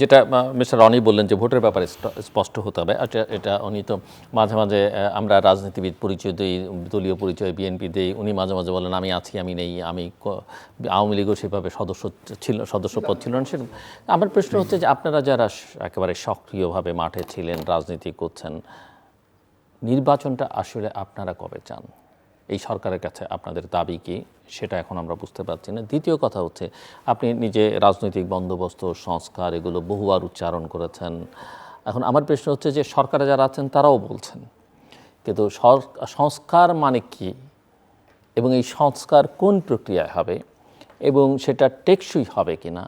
যেটা মিস্টার রনি বললেন যে ভোটের ব্যাপারে স্পষ্ট হতে হবে। এটা উনি তো মাঝে মাঝে আমরা রাজনীতিবিদ পরিচয় দিই, দলীয় পরিচয়, বিএনপি দিই, উনি মাঝে মাঝে বলেন, আমি আছি, আমি নেই, আমি আওয়ামী লীগও সেভাবে সদস্য ছিল, সদস্য পদ ছিল না। সেরকম। আমার প্রশ্ন হচ্ছে যে আপনারা যারা একেবারে সক্রিয়ভাবে মাঠে ছিলেন, রাজনীতি করছেন, নির্বাচনটা আসলে আপনারা কবে চান? এই সরকারের কাছে আপনাদের দাবি কি? সেটা এখন আমরা বুঝতে পারছি না। দ্বিতীয় কথা হচ্ছে, আপনি নিজে রাজনৈতিক বন্দোবস্ত, সংস্কার এগুলো বহুবার উচ্চারণ করেছেন। এখন আমার প্রশ্ন হচ্ছে যে, সরকারে যারা আছেন তারাও বলছেন। কিন্তু সংস্কার মানে কি? এবং এই সংস্কার কোন প্রক্রিয়ায় হবে? এবং সেটা টেকসই হবে কিনা?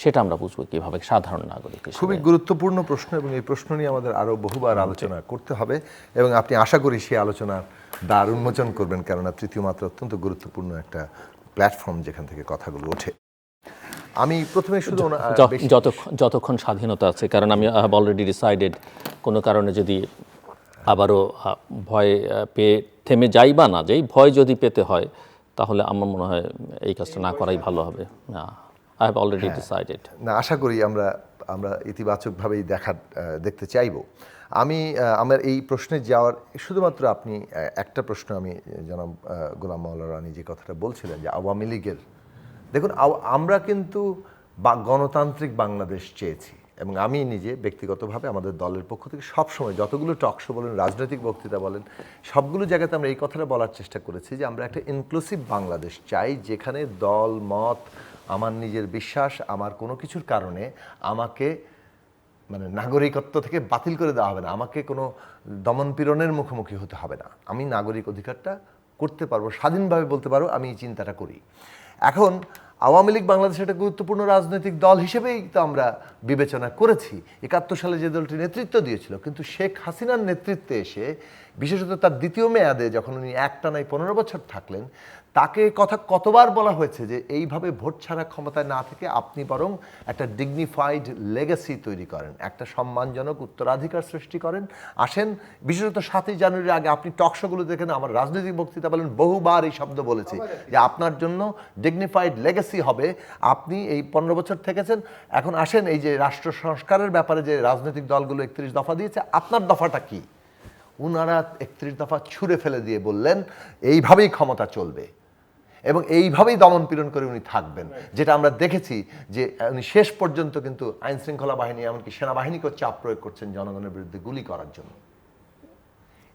সেটা আমরা বুঝব কীভাবে সাধারণ নাগরিক। খুবই গুরুত্বপূর্ণ প্রশ্ন এবং এই প্রশ্ন নিয়ে আমাদের আরও বহুবার আলোচনা করতে হবে এবং আপনি আশা করি সেই আলোচনার দ্বার উন্মোচন করবেন কেননা তৃতীয় মাত্রা অত্যন্ত গুরুত্বপূর্ণ একটা প্ল্যাটফর্ম যেখান থেকে কথাগুলো ওঠে। আমি প্রথমে শুধু যতক্ষণ যতক্ষণ স্বাধীনতা আছে কারণ আমি হ্যাভ অলরেডি ডিসাইডেড কোনো কারণে যদি আবারও ভয় পেয়ে থেমে যাই বা না যাই ভয় যদি পেতে হয় তাহলে আমার মনে হয় এই কাজটা না করাই ভালো হবে। না। আই হ্যাভ অলরেডি ডিসাইডেড না আশা করি আমরা আমরা ইতিবাচকভাবেই দেখা আহ, দেখতে চাইব। আমি আমার এই প্রশ্নে যাওয়ার শুধুমাত্র আপনি একটা প্রশ্ন আমি জনাব গোলাম মাওলা রানী যে কথাটা বলছিলেন যে আওয়ামী লীগের দেখুন আমরা কিন্তু বা- গণতান্ত্রিক বাংলাদেশ চেয়েছি এবং আমি নিজে ব্যক্তিগতভাবে আমাদের দলের পক্ষ থেকে সবসময় যতগুলো টকশো বলেন রাজনৈতিক বক্তৃতা বলেন সবগুলো জায়গাতে আমরা এই কথাটা বলার চেষ্টা করেছি যে আমরা একটা ইনক্লুসিভ বাংলাদেশ চাই যেখানে দল মত আমার নিজের বিশ্বাস, আমার কোনো কিছুর কারণে আমাকে মানে নাগরিকত্ব থেকে বাতিল করে দেওয়া হবে না। আমাকে কোনো দমনপীড়নের মুখোমুখি হতে হবে না। আমি নাগরিক অধিকারটা করতে পারব, স্বাধীনভাবে বলতে পারব আমি এই চিন্তাটা করি। এখন আওয়ামী লীগ বাংলাদেশের একটা গুরুত্বপূর্ণ রাজনৈতিক দল হিসেবেই তো আমরা বিবেচনা করেছি। একাত্তর সালে যে দলটি নেতৃত্ব দিয়েছিল, কিন্তু শেখ হাসিনার নেতৃত্বে এসে, বিশেষত তার দ্বিতীয় মেয়াদে যখন উনি একটানায় পনেরো বছর থাকলেন তাকে কথা কতবার বলা হয়েছে যে এইভাবে ভোট ছাড়া ক্ষমতায় না থেকে আপনি বরং একটা ডিগনিফাইড লেগাসি তৈরি করেন একটা সম্মানজনক উত্তরাধিকার সৃষ্টি করেন। আসেন বিশেষত সাতই জানুয়ারির আগে আপনি টকশোগুলো দেখেন আমার রাজনৈতিক বক্তৃতা বলেন বহুবার এই শব্দ বলেছি যে আপনার জন্য ডিগনিফাইড লেগাসি হবে। আপনি এই পনেরো বছর থেকেছেন এখন আসেন এই যে রাষ্ট্র সংস্কারের ব্যাপারে যে রাজনৈতিক দলগুলো একত্রিশ দফা দিয়েছে আপনার দফাটা কি? উনারা একত্রিশ দফা ছুঁড়ে ফেলে দিয়ে বললেন এইভাবেই ক্ষমতা চলবে। এবং এইভাবেই দমন পীড়ন করে উনি থাকবেন। যেটা আমরা দেখেছি যে উনি শেষ পর্যন্ত কিন্তু আইন শৃঙ্খলা বাহিনী এমনকি সেনাবাহিনীকেও চাপ প্রয়োগ করছেন জনগণের বিরুদ্ধে গুলি করার জন্য।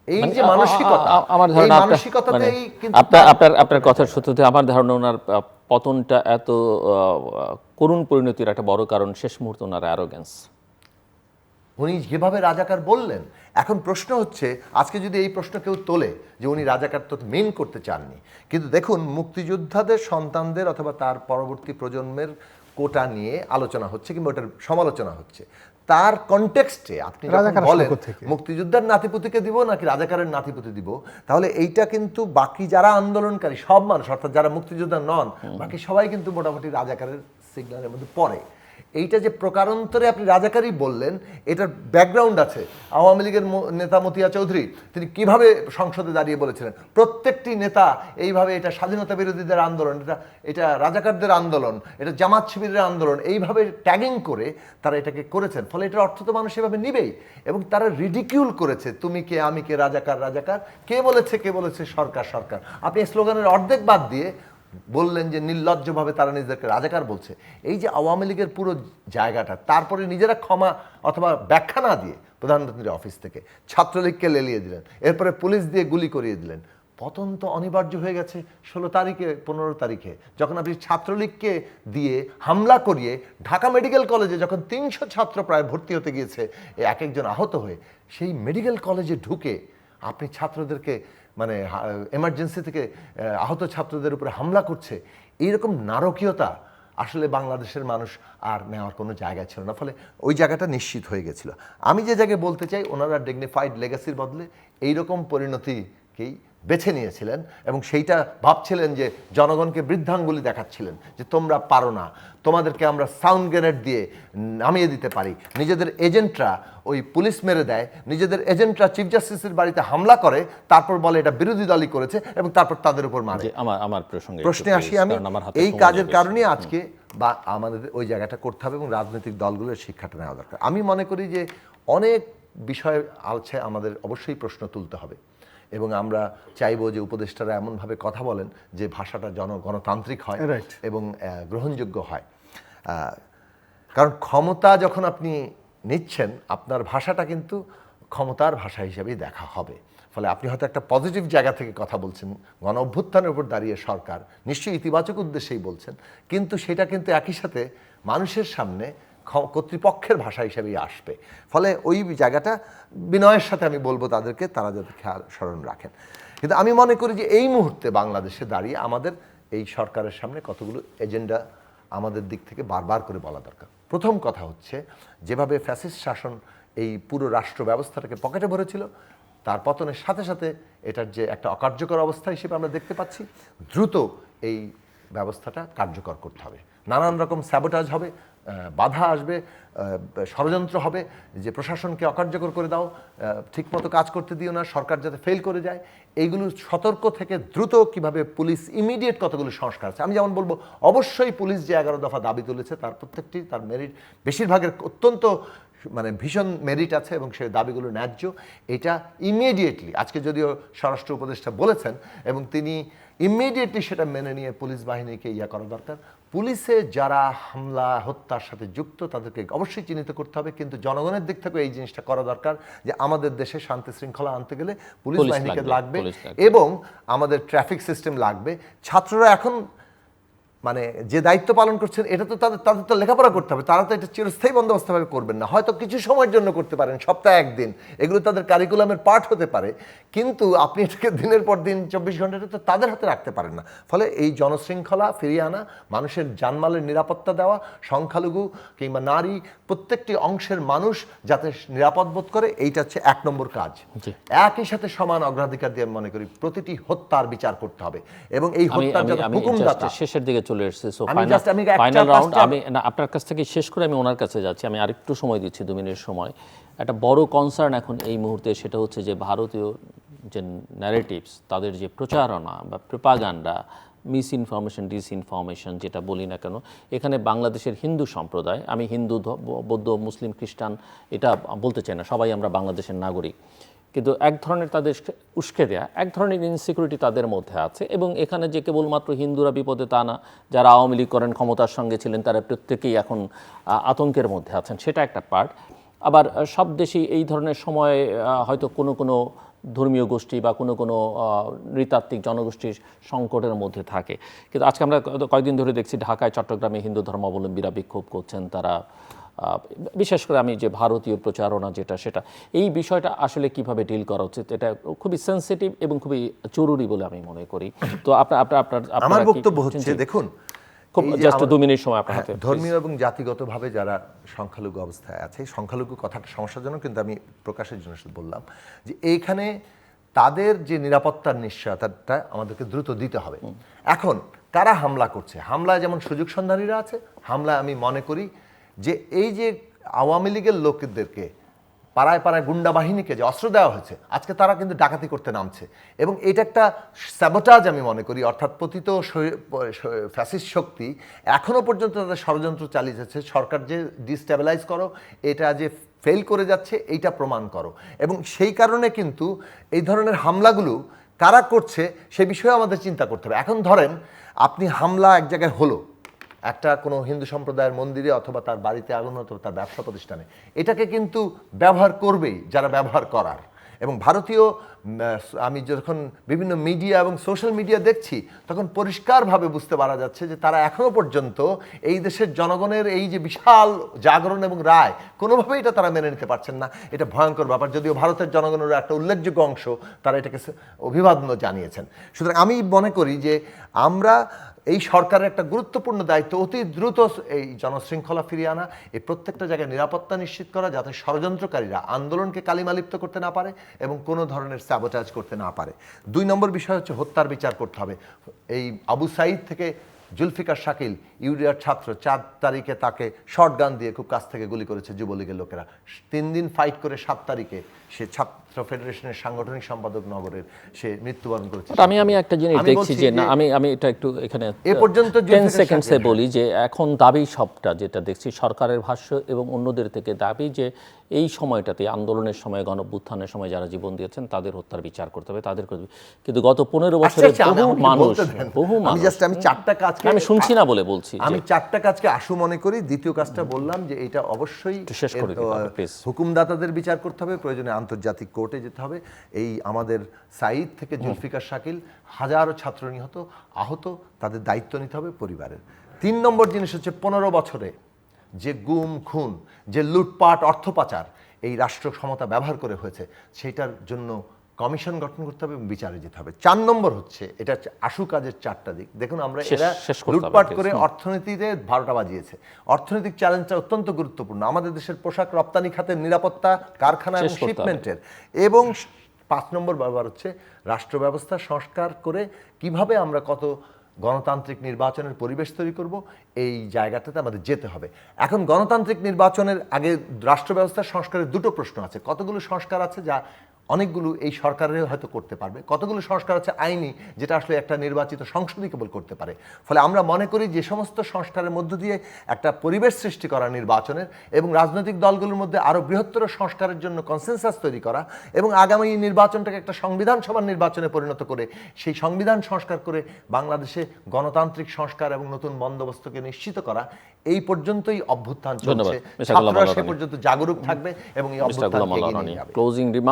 এই মানে যে মানসিকতা আমার ধারণা আপনার- মানে মানসিকতাতেই কিন্তু আপনার আপনার আপনার কথার সত্যতে আমার ধারণা ওনার পতনটা এত করুণ পরিণতির একটা বড় কারণ শেষ মুহূর্তে ওনার অ্যারোগেন্স উনি যেভাবে রাজাকার বললেন এখন প্রশ্ন হচ্ছে আজকে যদি এই প্রশ্ন কেউ তোলে যে উনি রাজাকার তো মেন করতে চাননি কিন্তু দেখুন মুক্তিযোদ্ধাদের সন্তানদের অথবা তার পরবর্তী প্রজন্মের কোটা নিয়ে আলোচনা হচ্ছে কিংবা ওটার সমালোচনা হচ্ছে তার কনটেক্সটে আপনি বলেন মুক্তিযোদ্ধার নাতিপুতিকে দিব নাকি রাজাকারের নাতিপুতি দিব তাহলে এইটা কিন্তু বাকি যারা আন্দোলনকারী সব মানুষ অর্থাৎ যারা মুক্তিযোদ্ধা নন বাকি সবাই কিন্তু মোটামুটি রাজাকারের সিগন্যালের মধ্যে পড়ে। এইটা যে প্রকারান্তরে আপনি রাজাকারই বললেন, এটার ব্যাকগ্রাউন্ড আছে। আওয়ামী লীগের নেতা মতিয়া চৌধুরী, তিনি কীভাবে সংসদে দাঁড়িয়ে বলেছিলেন? প্রত্যেকটি নেতা এইভাবে এটা স্বাধীনতা বিরোধীদের আন্দোলন, এটা এটা রাজাকারদের আন্দোলন, এটা জামাত শিবিরের আন্দোলন, এইভাবে ট্যাগিং করে তারা এটাকে করেছেন। ফলে এটার অর্থ তো মানুষ এভাবে নিবেই। এবং তারা রিডিকিউল করেছে, তুমি কে? আমি কে? রাজাকার রাজাকার? কে বলেছে কে বলেছে? সরকার সরকার। আপনি স্লোগানের অর্ধেক বাদ দিয়ে বললেন যে নির্লজ্জভাবে তারা নিজেদেরকে রাজাকার বলছে। এই যে আওয়ামী লীগের পুরো জায়গাটা, তারপরে নিজেরা ক্ষমা অথবা ব্যাখ্যা না দিয়ে প্রধানমন্ত্রীর অফিস থেকে ছাত্রলীগকে লেলিয়ে দিলেন, এরপরে পুলিশ দিয়ে গুলি করিয়ে দিলেন। পতন তো অনিবার্য হয়ে গেছে ষোলো তারিখে, পনেরো তারিখে। যখন আপনি ছাত্রলীগকে দিয়ে হামলা করিয়ে ঢাকা মেডিকেল কলেজে যখন তিনশো ছাত্র প্রায় ভর্তি হতে গিয়েছে এক একজন আহত হয়ে সেই মেডিকেল কলেজে ঢুকে আপনি ছাত্রদেরকে মানে এমার্জেন্সি থেকে আহত ছাত্রদের উপরে হামলা করছে, এইরকম নারকীয়তা আসলে বাংলাদেশের মানুষ আর নেওয়ার কোনো জায়গা ছিল না। ফলে ওই জায়গাটা নিশ্চিত হয়ে গেছিল। আমি যে জায়গায় বলতে চাই, ওনারা ডিগনিফাইড লেগাসির বদলে এইরকম পরিণতিকেই বেছে নিয়েছিলেন এবং সেইটা ভাবছিলেন যে জনগণকে বৃদ্ধাঙ্গুলি দেখাচ্ছিলেন যে তোমরা পারো না তোমাদেরকে আমরা সাউন্ড গ্রেনেড দিয়ে নামিয়ে দিতে পারি। নিজেদের এজেন্টরা ওই পুলিশ মেরে দেয় নিজেদের এজেন্টরা চিফ জাস্টিসের বাড়িতে হামলা করে তারপর বলে এটা বিরোধী দলই করেছে এবং তারপর তাদের উপর মারে। আমার আমার প্রসঙ্গে প্রশ্নে আসি আমি এই কাজের। কারণে আজকে বা আমাদের ওই জায়গাটা করতে হবে এবং রাজনৈতিক দলগুলোর শিক্ষাটা নেওয়া দরকার। আমি মনে করি যে অনেক বিষয় আছে আমাদের অবশ্যই প্রশ্ন তুলতে হবে। এবং আমরা চাইব যে উপদেষ্টারা এমনভাবে কথা বলেন যে ভাষাটা জন গণতান্ত্রিক হয় এবং গ্রহণযোগ্য হয়। কারণ ক্ষমতা যখন আপনি নিচ্ছেন আপনার ভাষাটা কিন্তু ক্ষমতার ভাষা হিসেবেই দেখা হবে। ফলে আপনি হয়তো একটা পজিটিভ জায়গা থেকে কথা বলছেন গণ অভ্যুত্থানের উপর দাঁড়িয়ে সরকার নিশ্চয়ই ইতিবাচক উদ্দেশ্যেই বলছেন কিন্তু সেটা কিন্তু একই সাথে মানুষের সামনে কর্তৃপক্ষের ভাষা হিসেবেই আসবে। ফলে ওই জায়গাটা বিনয়ের সাথে আমি বলব তাদেরকে, তারা যাতে খেয়াল, স্মরণ রাখেন। কিন্তু আমি মনে করি যে এই মুহূর্তে বাংলাদেশে দাঁড়িয়ে আমাদের এই সরকারের সামনে কতগুলো এজেন্ডা আমাদের দিক থেকে বারবার করে বলা দরকার। প্রথম কথা হচ্ছে, যেভাবে ফ্যাসিস্ট শাসন এই পুরো রাষ্ট্র ব্যবস্থাটাকে পকেটে ভরেছিল, তার পতনের সাথে সাথে এটার যে একটা অকার্যকর অবস্থা হিসেবে আমরা দেখতে পাচ্ছি, দ্রুত এই ব্যবস্থাটা কার্যকর করতে হবে। নানান রকম স্যাবোটাজ হবে বাধা আসবে ষড়যন্ত্র হবে, যে প্রশাসনকে অকার্যকর করে দাও ঠিকমতো কাজ করতে দিও না, সরকার যাতে ফেল করে যায়, এইগুলো সতর্ক থেকে দ্রুত কীভাবে পুলিশ ইমিডিয়েট কতগুলো সংস্কার আছে। আমি যেমন বলব, অবশ্যই পুলিশ যে এগারো দফা দাবি তুলেছে, তার প্রত্যেকটি, তার মেরিট বেশিরভাগের অত্যন্ত মানে ভীষণ মেরিট আছে এবং সেই দাবিগুলো ন্যায্য। এটা ইমিডিয়েটলি আজকে যদিও স্বরাষ্ট্র উপদেষ্টা বলেছেন, এবং তিনি ইমিডিয়েটলি সেটা মেনে নিয়ে পুলিশ বাহিনীকে ইয়া করা দরকার। পুলিশে যারা হামলা হত্যার সাথে যুক্ত তাদেরকে অবশ্যই চিহ্নিত করতে হবে কিন্তু জনগণের দিক থেকে এই জিনিসটা করা দরকার যে আমাদের দেশে শান্তি শৃঙ্খলা আনতে গেলে পুলিশ বাহিনীকে লাগবে। এবং আমাদের ট্রাফিক সিস্টেম লাগবে ছাত্ররা এখন মানে যে দায়িত্ব পালন করছেন এটা তো তাদের তাদের তো লেখাপড়া করতে হবে। তারা তো এটা চিরস্থায়ী বন্দোবস্তভাবে করবেন না। হয়তো কিছু সময়ের জন্য করতে পারেন সপ্তাহে একদিন। এগুলো তাদের কারিকুলামের পার্ট হতে পারে। কিন্তু আপনি এটাকে দিনের পর দিন চব্বিশ ঘন্টাটা তো তাদের হাতে রাখতে পারেন না। ফলে এই জনশৃঙ্খলা ফিরিয়ে আনা মানুষের জানমালের নিরাপত্তা দেওয়া সংখ্যালঘু কিংবা নারী প্রত্যেকটি অংশের মানুষ যাতে নিরাপদ বোধ করে এইটা হচ্ছে এক নম্বর কাজ। একই সাথে সমান অগ্রাধিকার দিয়ে আমি মনে করি প্রতিটি হত্যার বিচার করতে হবে। এবং এই হত্যার হুকুমদাতা শেষের দিকে চলে এসেছি। সো ফাইনাল রাউন্ড আমি না আপনার কাছ থেকে শেষ করে আমি ওনার কাছে যাচ্ছি। আমি আরেকটু সময় দিচ্ছি দু মিনিট সময়। একটা বড় কনসার্ন এখন এই মুহূর্তে সেটা হচ্ছে যে ভারতীয় যে ন্যারেটিভস তাদের যে প্রচারণা বা propaganda misinformation disinformation যেটা বলি না কেন এখানে বাংলাদেশের হিন্দু সম্প্রদায় আমি হিন্দু বৌদ্ধ মুসলিম খ্রিস্টান এটা বলতে চাই না সবাই আমরা বাংলাদেশের নাগরিক। কিন্তু এক ধরনের তাদের উস্কে দেয়া, এক ধরনের ইনসিকিউরিটি তাদের মধ্যে আছে এবং এখানে যে কেবলমাত্র হিন্দুরা বিপদে তা না, যারা আওয়ামী লীগ করেন, ক্ষমতার সঙ্গে ছিলেন, তারা প্রত্যেকেই এখন আতঙ্কের মধ্যে আছেন। সেটা একটা পার্ট আবার সব দেশেই এই ধরনের সময় হয়তো কোনো কোনো ধর্মীয় গোষ্ঠী বা কোনো কোনো নৃতাত্ত্বিক জনগোষ্ঠীর সংকটের মধ্যে থাকে। কিন্তু আজকে আমরা কয়েকদিন ধরে দেখছি ঢাকায় চট্টগ্রামে হিন্দু ধর্মাবলম্বীরা বিক্ষোভ করছেন তারা বিশেষ করে আমি যে ভারতীয় প্রচারণা যেটা সেটা এই বিষয়টা আসলে কীভাবে ডিল করা উচিত এটা খুবই সেন্সিটিভ এবং খুবই জরুরি বলে আমি মনে করি। তো আপনার আপনার আপনার আমার বক্তব্য হচ্ছে দেখুন খুব জাস্ট দু মিনিট সময় আপনার হ্যাঁ, হাতে। ধর্মীয় এবং জাতিগতভাবে যারা সংখ্যালঘু অবস্থায় আছে সংখ্যালঘু কথাটা সমস্যাজনক কিন্তু আমি প্রকাশের জন্য শুধু বললাম যে এইখানে তাদের যে নিরাপত্তার নিশ্চয়তাটা আমাদেরকে দ্রুত দিতে হবে। এখন কারা হামলা করছে? হামলায় যেমন সুযোগ সন্ধানীরা আছে হামলায় আমি মনে করি যে এই যে আওয়ামী লীগের লোকদেরকে পাড়ায় পাড়ায় গুন্ডা বাহিনীকে যে অস্ত্র দেওয়া হয়েছে, আজকে তারা কিন্তু ডাকাতি করতে নামছে। এবং এটা একটা স্যাবোটাজ আমি মনে করি, অর্থাৎ পতিত ফ্যাসিস্ট শক্তি এখনও পর্যন্ত তাদের ষড়যন্ত্র চালিয়ে যাচ্ছে সরকার যে ডিস্টেবিলাইজ করো, এটা যে ফেল করে যাচ্ছে, এইটা প্রমাণ করো। এবং সেই কারণে কিন্তু এই ধরনের হামলাগুলো কারা করছে, সে বিষয়ে আমাদের চিন্তা করতে হবে। এখন ধরেন, আপনি হামলা এক জায়গায় হলো একটা কোনো হিন্দু সম্প্রদায়ের মন্দিরে অথবা তার বাড়িতে আগুন, অথবা তার ব্যবসা প্রতিষ্ঠানে। এটাকে কিন্তু ব্যবহার করবেই যারা ব্যবহার করার। এবং ভারতীয় আমি যখন বিভিন্ন মিডিয়া এবং সোশ্যাল মিডিয়া দেখছি, তখন পরিষ্কারভাবে বুঝতে পারা যাচ্ছে যে তারা এখনও পর্যন্ত এই দেশের জনগণের এই যে বিশাল জাগরণ এবং রায়, কোনোভাবেই এটা তারা মেনে নিতে পারছেন না। এটা ভয়ঙ্কর ব্যাপার। যদিও ভারতের জনগণের একটা উল্লেখযোগ্য অংশ তারা এটাকে অভিবাদন জানিয়েছেন। সুতরাং আমি মনে করি যে আমরা এই সরকারের একটা গুরুত্বপূর্ণ দায়িত্ব অতি দ্রুত এই জনশৃঙ্খলা ফিরিয়ে আনা এই প্রত্যেকটা জায়গায় নিরাপত্তা নিশ্চিত করা যাতে ষড়যন্ত্রকারীরা আন্দোলনকে কালিমালিপ্ত করতে না পারে এবং কোনো ধরনের স্যাবোটাজ করতে না পারে। দুই নম্বর বিষয় হচ্ছে হত্যার বিচার করতে হবে। এই আবু সাইদ থেকে জুলফিকার শাকিল ইউরিয়ার ছাত্র চার তারিখে তাকে শর্ট গান দিয়ে খুব কাছ থেকে গুলি করেছে যুবলীগের লোকেরা। তিন দিন ফাইট করে সাত তারিখে সে ছাত্র ফেডারেশনের সাংগঠনিক সম্পাদক নগরের সে মৃত্যুবরণ করেছে। আমি আমি একটা জিনিস দেখছি যে না আমি আমি এটা একটু এখানে এ পর্যন্ত টেন সেকেন্ডসে বলি যে এখন দাবি সবটা যেটা দেখছি সরকারের ভাষ্য এবং অন্যদের থেকে দাবি যে এই সময়টাতে আন্দোলনের সময় গণভ্যুত্থানের সময় যারা জীবন দিয়েছেন তাদের হত্যার বিচার করতে হবে তাদের করতে হবে। কিন্তু গত পনেরো আচ্ছা, বছরে আচ্ছা, বহু মানুষ বহু মানুষ আমি চারটা কাজকে আমি শুনছি না বলে বলছি। যে- আমি চারটা কাজকে আশু মনে করি দ্বিতীয় কাজটা বললাম যে এটা অবশ্যই শেষ করে হুকুমদাতাদের বিচার করতে হবে প্রয়োজনে আন্তর্জাতিক কোর্টে যেতে হবে। এই আমাদের সাইদ থেকে জুলফিকার শাকিল হাজারো ছাত্র নিহত আহত তাদের দায়িত্ব নিতে হবে পরিবারের। তিন নম্বর জিনিস হচ্ছে পনেরো বছরে যে গুম খুন যে লুটপাট অর্থ পাচার এই রাষ্ট্র ক্ষমতা ব্যবহার করে হয়েছে সেটার জন্য কমিশন গঠন করতে হবে এবং বিচারে যেতে হবে। চার নম্বর হচ্ছে এটা আশু কাজের চারটা দিক। দেখুন আমরা এরা লুটপাট করে অর্থনীতিতে বারোটা বাজিয়েছে। অর্থনৈতিক চ্যালেঞ্জটা অত্যন্ত গুরুত্বপূর্ণ। আমাদের দেশের পোশাক রপ্তানি খাতের নিরাপত্তা কারখানা এবং শিপমেন্টের এবং পাঁচ নম্বর ব্যবহার হচ্ছে রাষ্ট্র ব্যবস্থা সংস্কার করে কীভাবে আমরা কত গণতান্ত্রিক নির্বাচনের পরিবেশ তৈরি করব এই জায়গাটাতে আমাদের যেতে হবে। এখন গণতান্ত্রিক নির্বাচনের আগে রাষ্ট্র ব্যবস্থার সংস্কারের দুটো প্রশ্ন আছে। কতগুলো সংস্কার আছে যা অনেকগুলো এই সরকারের হয়তো করতে পারবে। কতগুলো সংস্কার আছে আইনি যেটা আসলে একটা নির্বাচিত সংসদই কেবল করতে পারে। ফলে আমরা মনে করি যে সমস্ত সংস্কারের মধ্য দিয়ে একটা পরিবেশ সৃষ্টি করা নির্বাচনের এবং রাজনৈতিক দলগুলোর মধ্যে আরও বৃহত্তর সংস্কারের জন্য কনসেনসাস তৈরি করা এবং আগামী নির্বাচনটাকে একটা সংবিধান সভার নির্বাচনে পরিণত করে সেই সংবিধান সংস্কার করে বাংলাদেশে গণতান্ত্রিক সংস্কার এবং নতুন বন্দোবস্তকে নিশ্চিত করা এই পর্যন্তই অভ্যুত্থান। চলছে। ছাত্ররা সে পর্যন্ত জাগরুক থাকবে এবং এই অভ্যুত্থান ক্লোজিং